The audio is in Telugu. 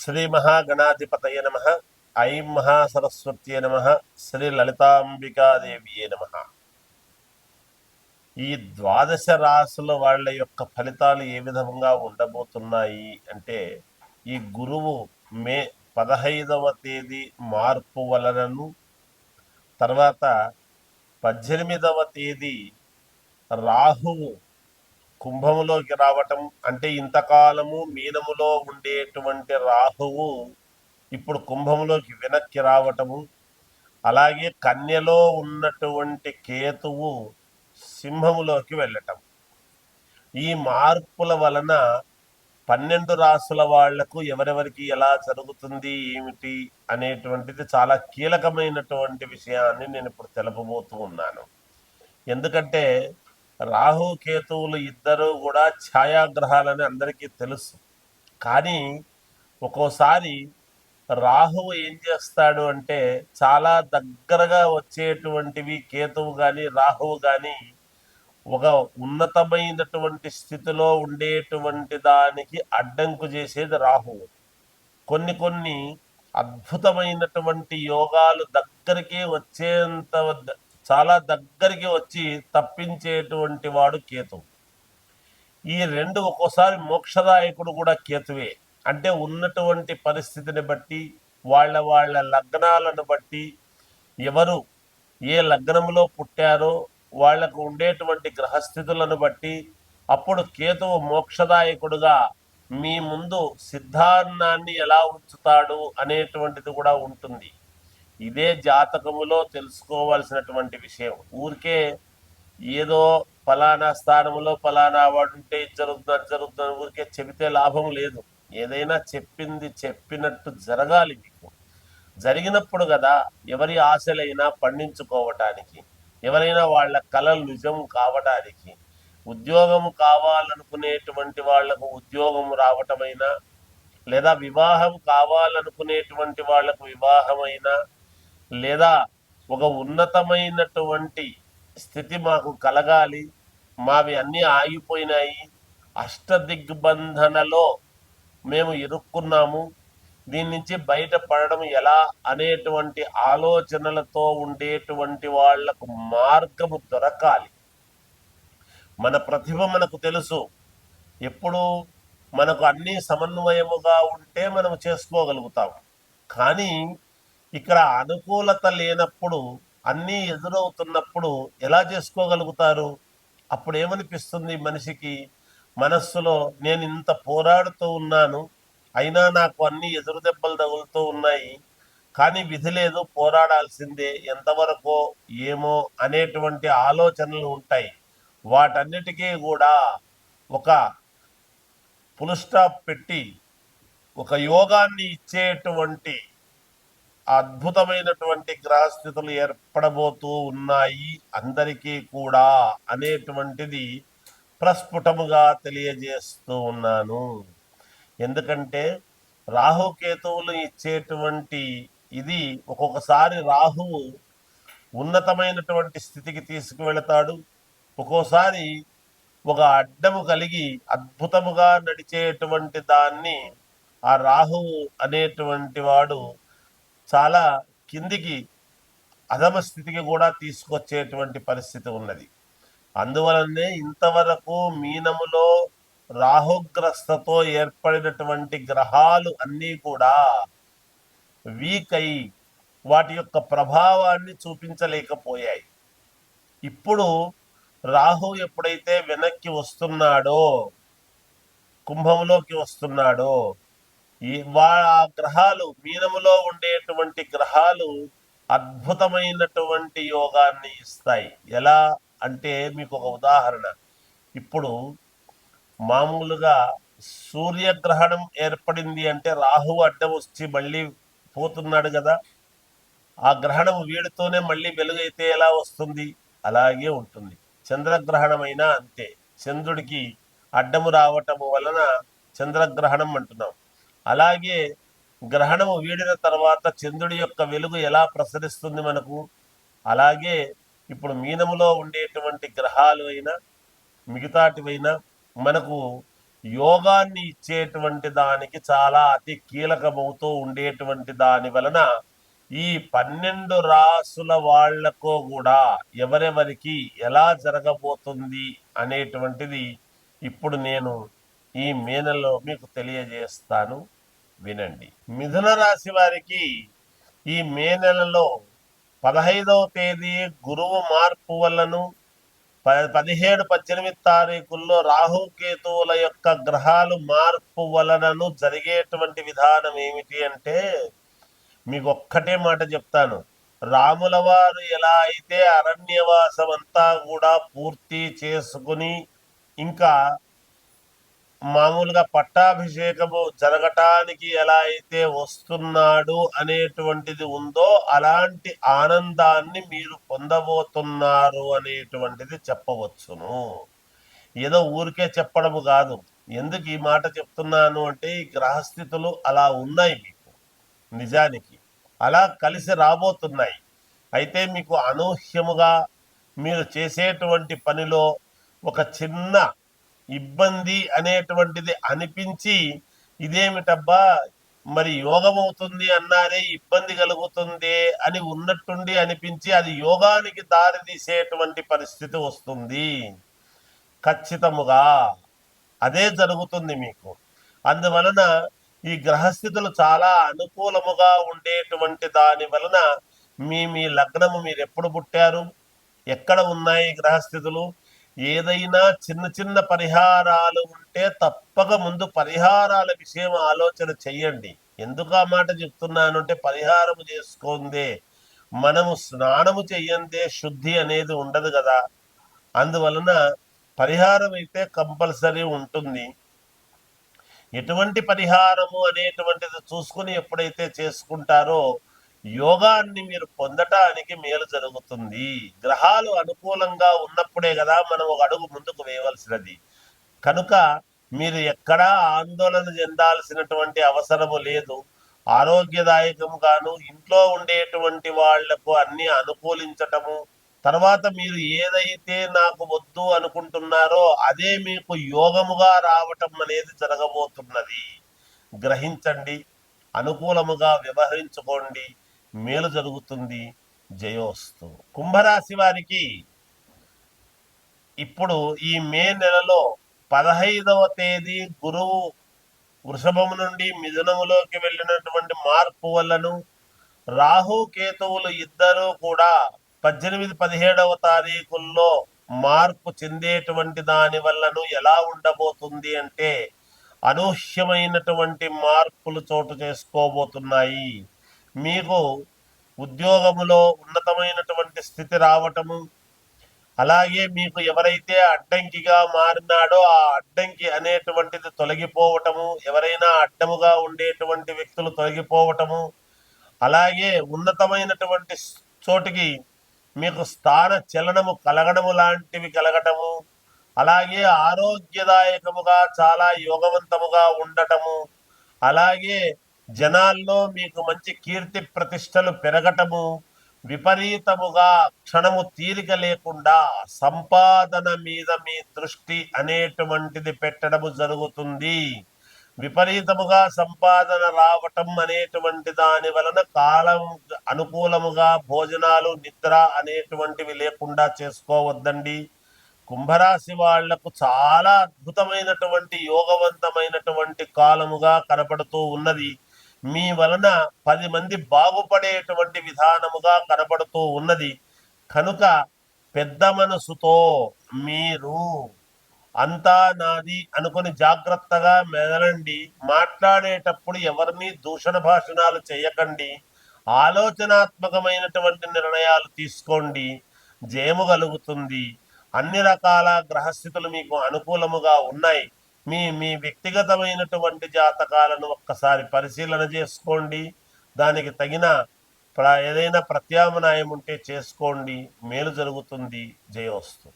శ్రీ మహాగణాధిపతయ నమ. ఐం మహాసరస్వత్యే నమ. శ్రీ లలితాంబికాదేవియే నమ. ఈ ద్వాదశ రాసుల వాళ్ళ యొక్క ఫలితాలు ఏ విధంగా ఉండబోతున్నాయి అంటే ఈ గురువు మే పదహైదవ తేదీ మార్పు వలనను తర్వాత పద్దెనిమిదవ తేదీ రాహువు కుంభములోకి రావటం అంటే ఇంతకాలము మీనములో ఉండేటువంటి రాహువు ఇప్పుడు కుంభములోకి వెనక్కి రావటము. అలాగే కన్యలో ఉన్నటువంటి కేతువు సింహములోకి వెళ్ళటం. ఈ మార్పుల వలన పన్నెండు రాసుల వాళ్ళకు ఎవరెవరికి ఎలా జరుగుతుంది ఏమిటి అనేటువంటిది చాలా కీలకమైనటువంటి విషయాన్ని నేను ఇప్పుడు తెలుపబోతూ ఉన్నాను. ఎందుకంటే రాహు కేతువులు ఇద్దరు కూడా ఛాయాగ్రహాలని అందరికీ తెలుసు. కానీ ఒక్కోసారి రాహువు ఏం చేస్తాడు అంటే చాలా దగ్గరగా వచ్చేటువంటివి కేతువు కానీ రాహువు కానీ ఒక ఉన్నతమైనటువంటి స్థితిలో ఉండేటువంటి దానికి అడ్డంకు చేసేది రాహువు. కొన్ని కొన్ని అద్భుతమైనటువంటి యోగాలు దగ్గరికి వచ్చేంత చాలా దగ్గరికి వచ్చి తప్పించేటువంటి వాడు కేతు. ఈ రెండు ఒక్కోసారి మోక్షదాయకుడు కూడా కేతువే. అంటే ఉన్నటువంటి పరిస్థితిని బట్టి వాళ్ళ వాళ్ళ లగ్నాలను బట్టి ఎవరు ఏ లగ్నంలో పుట్టారో వాళ్ళకు ఉండేటువంటి గ్రహస్థితులను బట్టి అప్పుడు కేతువు మోక్షదాయకుడుగా మీ ముందు సిద్ధాన్నాన్ని ఎలా ఉంచుతాడు అనేటువంటిది కూడా ఉంటుంది. ఇదే జాతకములో తెలుసుకోవాల్సినటువంటి విషయం. ఊరికే ఏదో ఫలానా స్థానంలో ఫలానా వాడు ఉంటే జరుగుతుందని జరుగుతుంది జరుగుతుంది ఊరికే చెబితే లాభం లేదు. ఏదైనా చెప్పింది చెప్పినట్టు జరగాలి మీకు. జరిగినప్పుడు కదా ఎవరి ఆశలైనా పండించుకోవటానికి ఎవరైనా వాళ్ళ కళలు నిజం కావడానికి ఉద్యోగం కావాలనుకునేటువంటి వాళ్ళకు ఉద్యోగం రావటమైనా లేదా వివాహం కావాలనుకునేటువంటి వాళ్ళకు వివాహమైనా లేదా ఒక ఉన్నతమైనటువంటి స్థితి మాకు కలగాలి. మావి అన్నీ ఆగిపోయినాయి. అష్టదిగ్బంధనలో మేము ఇరుక్కున్నాము. దీని నుంచి బయటపడడం ఎలా అనేటువంటి ఆలోచనలతో ఉండేటువంటి వాళ్ళకు మార్గము దొరకాలి. మన ప్రతిభ మనకు తెలుసు. ఎప్పుడు మనకు అన్నీ సమన్వయముగా ఉంటే మనం చేసుకోగలుగుతాం కానీ ఇక్కడ అనుకూలత లేనప్పుడు అన్నీ ఎదురవుతున్నప్పుడు ఎలా చేసుకోగలుగుతారు? అప్పుడు ఏమనిపిస్తుంది మనిషికి? మనస్సులో నేను ఇంత పోరాడుతూ ఉన్నాను అయినా నాకు అన్ని ఎదురు దెబ్బలు తగులుతూ ఉన్నాయి కానీ విధి లేదు పోరాడాల్సిందే ఎంతవరకు ఏమో అనేటువంటి ఆలోచనలు ఉంటాయి. వాటన్నిటికీ కూడా ఒక ఫుల్ స్టాప్ పెట్టి ఒక యోగాన్ని ఇచ్చేటువంటి అద్భుతమైనటువంటి గ్రహస్థితులు ఏర్పడబోతూ ఉన్నాయి అందరికీ కూడా అనేటువంటిది ప్రస్ఫుటముగా తెలియజేస్తూ ఉన్నాను. ఎందుకంటే రాహుకేతువులు ఇచ్చేటువంటి ఇది ఒక్కొక్కసారి రాహువు ఉన్నతమైనటువంటి స్థితికి తీసుకువెళతాడు. ఒక్కోసారి ఒక అడ్డము కలిగి అద్భుతముగా నడిచేటువంటి దాన్ని ఆ రాహువు అనేటువంటి వాడు చాలా కిందికి అధమ స్థితికి కూడా తీసుకొచ్చేటువంటి పరిస్థితి ఉన్నది. అందువలనే ఇంతవరకు మీనములో రాహుగ్రస్తతో ఏర్పడినటువంటి గ్రహాలు అన్నీ కూడా వీక్ అయి వాటి యొక్క ప్రభావాన్ని చూపించలేకపోయాయి. ఇప్పుడు రాహు ఎప్పుడైతే వెనక్కి వస్తున్నాడో కుంభంలోకి వస్తున్నాడో ఈ వా ఆ గ్రహాలు మీనములో ఉండేటువంటి గ్రహాలు అద్భుతమైనటువంటి యోగాన్ని ఇస్తాయి. ఎలా అంటే మీకు ఒక ఉదాహరణ. ఇప్పుడు మామూలుగా సూర్యగ్రహణం ఏర్పడింది అంటే రాహు అడ్డం వచ్చి మళ్ళీ పోతున్నాడు కదా. ఆ గ్రహణం వీడితోనే మళ్ళీ వెలుగైతే ఎలా వస్తుంది? అలాగే ఉంటుంది. చంద్రగ్రహణం అయినా అంతే. చంద్రుడికి అడ్డము రావటము వలన చంద్రగ్రహణం అంటున్నాం. అలాగే గ్రహణము వీడిన తర్వాత చంద్రుడి యొక్క వెలుగు ఎలా ప్రసరిస్తుంది మనకు? అలాగే ఇప్పుడు మీనములో ఉండేటువంటి గ్రహాలు అయినా మిగతాటివైనా మనకు యోగాన్ని ఇచ్చేటువంటి దానికి చాలా అతి కీలకమవుతూ ఉండేటువంటి దాని వలన ఈ పన్నెండు రాసుల వాళ్ళకు కూడా ఎవరెవరికి ఎలా జరగబోతుంది అనేటువంటిది ఇప్పుడు నేను ఈ మే నెలలో మీకు తెలియజేస్తాను. వినండి. మిథున రాశి వారికి ఈ మే నెలలో పదహైదవ తేదీ గురువు మార్పు వల్లను ప- పదిహేడు పద్దెనిమిది తారీఖుల్లో రాహుకేతువుల యొక్క గ్రహాలు మార్పు వలనను జరిగేటువంటి విధానం ఏమిటి అంటే మీకు ఒక్కటే మాట చెప్తాను. రాముల వారు ఎలా అయితే అరణ్యవాసం అంతా కూడా పూర్తి చేసుకుని ఇంకా మామూలుగా పట్టాభిషేకము జరగటానికి ఎలా అయితే వస్తున్నాడు అనేటువంటిది ఉందో అలాంటి ఆనందాన్ని మీరు పొందబోతున్నారు అనేటువంటిది చెప్పవచ్చును. ఏదో ఊరికే చెప్పడము కాదు. ఎందుకు ఈ మాట చెప్తున్నాను అంటే ఈ గ్రహస్థితులు అలా ఉన్నాయి మీకు. నిజానికి అలా కలిసి రాబోతున్నాయి. అయితే మీకు అనూహ్యముగా మీరు చేసేటువంటి పనిలో ఒక చిన్న ఇబ్బంది అనేటువంటిది అనిపించి ఇదేమిటబ్బా మరి యోగం అవుతుంది అన్నారే ఇబ్బంది కలుగుతుంది అని ఉన్నట్టుండి అనిపించి అది యోగానికి దారి తీసేటువంటి పరిస్థితి వస్తుంది. ఖచ్చితముగా అదే జరుగుతుంది మీకు. అందువలన ఈ గ్రహస్థితులు చాలా అనుకూలముగా ఉండేటువంటి దాని వలన మీ మీ లగ్నము మీరు ఎప్పుడు పుట్టారు? ఎక్కడ ఉన్నాయి గ్రహస్థితులు? ఏదైనా చిన్న చిన్న పరిహారాలు ఉంటే తప్పక ముందు పరిహారాల విషయం ఆలోచన చెయ్యండి. ఎందుకు ఆ మాట చెప్తున్నాను అంటే పరిహారము చేసుకోందే మనము స్నానము చెయ్యందే శుద్ధి అనేది ఉండదు కదా. అందువలన పరిహారం అయితే కంపల్సరీ ఉంటుంది. ఎటువంటి పరిహారము అనేటువంటిది చూసుకుని ఎప్పుడైతే చేసుకుంటారో యోగాన్ని మీరు పొందటానికి మేలు జరుగుతుంది. గ్రహాలు అనుకూలంగా ఉన్నప్పుడే కదా మనం ఒక అడుగు ముందుకు వేయవలసినది. కనుక మీరు ఎక్కడా ఆందోళన చెందాల్సినటువంటి అవసరము లేదు. ఆరోగ్యదాయకంగాను ఇంట్లో ఉండేటువంటి వాళ్ళకు అన్ని అనుకూలించటము తర్వాత మీరు ఏదైతే నాకు వద్దు అనుకుంటున్నారో అదే మీకు యోగముగా రావటం అనేది జరగబోతున్నది. గ్రహించండి అనుకూలముగా వ్యవహరించుకోండి. మేలు జరుగుతుంది జయోస్తు. కుంభరాశి వారికి ఇప్పుడు ఈ మే నెలలో పదహైదవ తేదీ గురువు వృషభము నుండి మిథునములోకి వెళ్ళినటువంటి మార్పు వల్లను రాహు కేతువులు ఇద్దరూ కూడా పద్దెనిమిది పదిహేడవ తారీఖుల్లో మార్పు చెందేటువంటి దాని వల్లను ఎలా ఉండబోతుంది అంటే అనూహ్యమైనటువంటి మార్పులు చోటు చేసుకోబోతున్నాయి. మీకు ఉద్యోగములో ఉన్నతమైనటువంటి స్థితి రావటము అలాగే మీకు ఎవరైతే అడ్డంకిగా మారినాడో ఆ అడ్డంకి అనేటువంటిది తొలగిపోవటము ఎవరైనా అడ్డముగా ఉండేటువంటి వ్యక్తులు తొలగిపోవటము అలాగే ఉన్నతమైనటువంటి చోటికి మీకు స్థాన చలనము కలగడము లాంటివి కలగటము అలాగే ఆరోగ్యదాయకముగా చాలా యోగవంతముగా ఉండటము అలాగే జనాల్లో మీకు మంచి కీర్తి ప్రతిష్టలు పెరగటము విపరీతముగా క్షణము తీరిక లేకుండా సంపాదన మీద మీ దృష్టి అనేటువంటిది పెట్టడము జరుగుతుంది. విపరీతముగా సంపాదన రావటం అనేటువంటి దాని వలన కాలం అనుకూలముగా భోజనాలు నిద్ర అనేటువంటివి లేకుండా చేసుకోవద్దండి. కుంభరాశి వాళ్ళకు చాలా అద్భుతమైనటువంటి యోగవంతమైనటువంటి కాలముగా కనపడుతూ ఉన్నది. మీ వలన పది మంది బాగుపడేటువంటి విధానముగా కనబడుతూ ఉన్నది. కనుక పెద్ద మనసుతో మీరు అంతా నాది అనుకొని జాగ్రత్తగా మెదలండి. మాట్లాడేటప్పుడు ఎవరిని దూషణ భాషణాలు చేయకండి. ఆలోచనాత్మకమైనటువంటి నిర్ణయాలు తీసుకోండి. జయము కలుగుతుంది అన్ని రకాల గ్రహస్థితులు మీకు అనుకూలముగా ఉన్నాయి. మీ మీ వ్యక్తిగతమైనటువంటి జాతకాలను ఒక్కసారి పరిశీలన చేసుకోండి. దానికి తగిన ప్ర- ఏదైనా ప్రత్యామ్నాయం ఉంటే చేసుకోండి. మేలు జరుగుతుంది. జయవస్తు